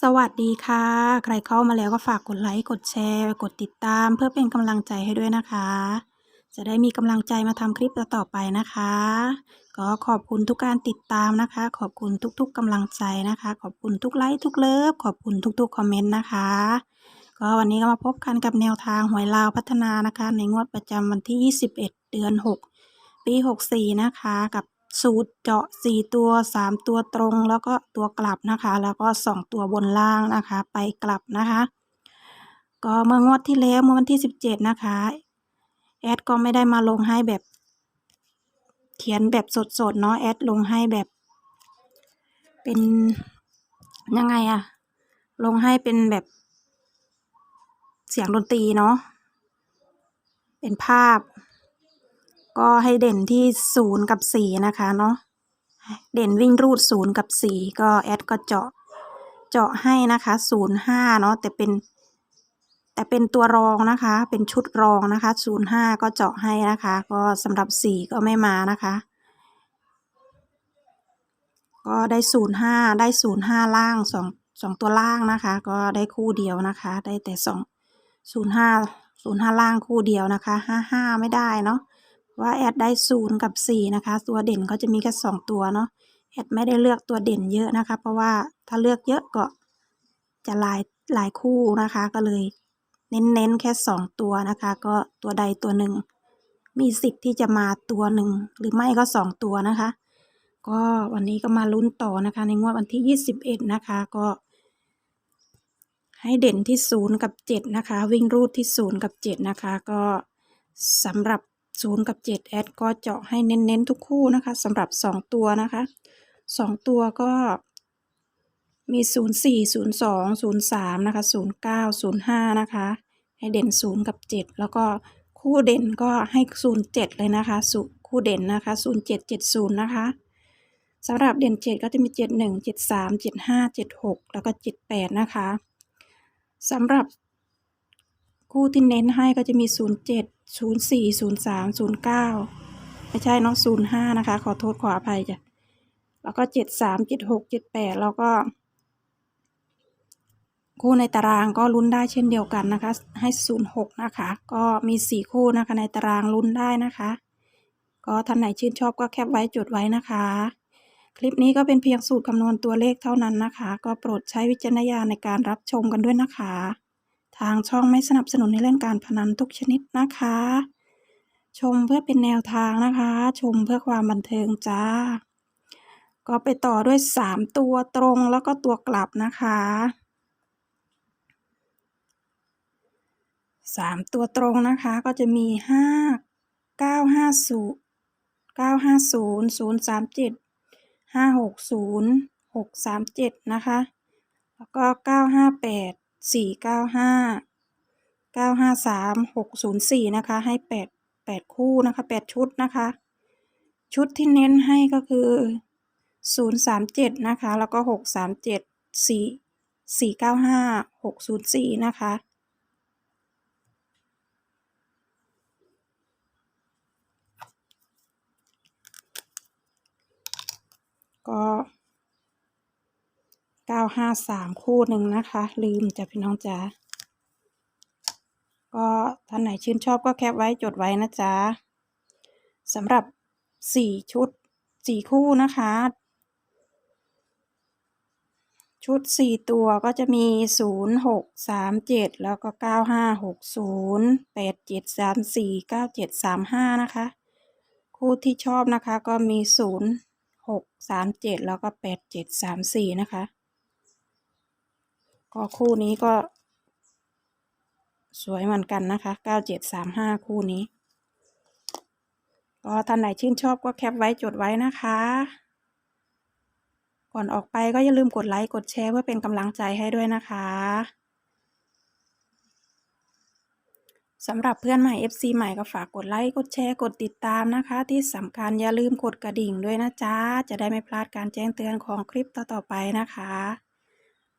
สวัสดีค่ะ ใครเข้ามาแล้วก็ฝากกดไลค์ กดแชร์ กดติดตาม เพื่อเป็นกำลังใจให้ด้วยนะคะ จะได้มีกำลังใจมาทำคลิปต่อไปนะคะ ก็ขอบคุณทุกการติดตามนะคะ ขอบคุณทุกๆกำลังใจนะคะ ขอบคุณทุกไลค์ทุกเลิฟ ขอบคุณทุกๆคอมเมนต์นะคะ ก็วันนี้ก็มาพบกันกับแนวทางหวยลาวพัฒนานะคะ ในงวดประจำวันที่ 21 เดือน 6 ปี 64 นะคะ กับ สูตรเจาะ4ตัว3ตัวตรงแล้วก็ตัวกลับนะคะ แล้วก็2ตัวบนล่างนะคะ ไปกลับนะคะ ก็เมื่องวดที่แล้วเมื่อวันที่17นะคะแอดก็ไม่ได้มาลงให้แบบ เขียนแบบสดๆเนาะแอดลงให้แบบ เป็นยังไงอะลงให้เป็นแบบ เสียงดนตรีเนาะเป็นภาพ ก็ให้เด่นที่ศูนย์กับสี่นะคะเนาะเด่นวิ่งรูดศูนย์กับสี่ก็แอดก็เจาะเจาะให้นะคะศูนย์ห้าเนาะแต่เป็น แต่เป็นตัวรองนะคะ เป็นชุดรองนะคะศูนย์ห้าก็เจาะให้นะคะ ก็สำหรับสี่ก็ไม่มานะคะ ก็ได้ศูนย์ห้าได้ศูนย์ห้าล่างสองสองตัวล่างนะคะ ก็ได้คู่เดียวนะคะ ได้แต่สองศูนย์ห้าศูนย์ห้าล่างคู่เดียวนะคะห้าห้าไม่ได้เนาะ ว่าแอดได้ศูนย์กับสี่นะคะ ตัวเด่นก็จะมีแค่สองตัวเนาะแอดไม่ได้เลือกตัวเด่นเยอะนะคะ เพราะว่าถ้าเลือกเยอะก็จะหลายหลายคู่นะคะ ก็เลยเน้นเน้นแค่สองตัวนะคะ ก็ตัวใดตัวหนึ่ง มีสิทธิ์ที่จะมาตัวหนึ่งหรือไม่ก็สองตัวนะคะ ก็วันนี้ก็มาลุ้นต่อนะคะ ในงวดวันที่ยี่สิบเอ็ดนะคะก็ให้เด่นที่ศูนย์กับเจ็ดนะคะ วิ่งรูดที่ศูนย์กับเจ็ดนะคะ ก็สำหรับ ศูนย์กับเจ็ดแอดก็เจาะให้เน้นๆทุกคู่นะคะสำหรับสองตัวนะคะสองตัวก็มีศูนย์สี่ศูนย์สองศูนย์สามนะคะศูนย์เก้าศูนย์ห้านะคะ ให้เด่นศูนย์กับเจ็ดแล้วก็คู่เด่นก็ให้ศูนย์เจ็ดเลยนะคะสุคู่เด่นนะคะศูนย์เจ็ดเจ็ดศูนย์นะคะสำหรับเด่นเจ็ดก็จะมีเจ็ดหนึ่งเจ็ดสามเจ็ดห้าเจ็ดหกแล้วก็เจ็ดแปดนะคะสำหรับ คู่ที่เน้นให้ก็จะมีศูนย์เจ็ดศูนย์สี่ศูนย์สามศูนย์เก้าไม่ใช่นาะศูนย์ห้านะคะ ขอโทษขออภัยจ้ะ แล้วก็เจ็ดสามเจ็ดหกเจ็ดแปดแล้วก็ คู่ในตารางก็ลุ้นได้เช่นเดียวกันนะคะ ให้ศูนย์หกนะคะ ก็มีสี่คู่นะคะในตารางลุ้นได้นะคะ ก็ท่านไหนชื่นชอบก็แคปไว้จดไว้นะคะคลิปนี้ก็เป็นเพียงสูตรคำนวณตัวเลขเท่านั้นนะคะ ก็โปรดใช้วิจารณญาณในการรับชมกันด้วยนะคะ ทางช่องไม่สนับสนุนในเรื่องการพนันทุกชนิดนะคะ ชมเพื่อเป็นแนวทางนะคะ ชมเพื่อความบันเทิงจ้า ก็ไปต่อด้วยสามตัวตรงแล้วก็ตัวกลับนะคะสามตัวตรงนะคะก็จะมีห้าเก้าห้าศูนย์เก้าห้าศูนย์ศูนย์สามเจ็ดห้าหกศูนย์หกสามเจ็ดนะคะ แล้วก็เก้าห้าแปด สี่เก้าห้าเก้าห้าสามหกศูนย์สี่นะคะ ให้แปดแปดคู่นะคะแปดชุดนะคะ ชุดที่เน้นให้ก็คือศูนย์สามเจ็ดนะคะ แล้วก็หกสามเจ็ดสี่สี่เก้าห้าหกศูนย์สี่นะคะก็ ห้าสามคู่หนึ่งนะคะ ลืมจ้ะพี่น้องจ๋าก็ท่านไหนชื่นชอบก็แคปไว้จดไว้นะจ๊ะสำหรับสี่ชุดสี่คู่นะคะ ชุดสี่ตัวก็จะมีศูนย์หกสามเจ็ดแล้วก็เก้าห้าหกศูนย์แปดเจ็ดสามสี่เก้าเจ็ดสามห้านะคะ คู่ที่ชอบนะคะก็มีศูนย์หกสามเจ็ดแล้วก็แปดเจ็ดสามสี่นะคะ ก็คู่นี้ก็ สวยเหมือนกันนะคะเก้าเจ็ดสามห้าคู่นี้ ก็ท่านไหนชื่นชอบก็แคปไว้จดไว้นะคะ ก่อนออกไปก็อย่าลืมกดไลค์กดแชร์เพื่อเป็นกำลังใจให้ด้วยนะคะสำหรับเพื่อนใหม่ FC ใหม่ก็ฝากกดไลค์กดแชร์กดติดตามนะคะ ที่สำคัญอย่าลืมกดกระดิ่งด้วยนะจ๊ะ จะได้ไม่พลาดการแจ้งเตือนของคลิปต่อๆไปนะคะ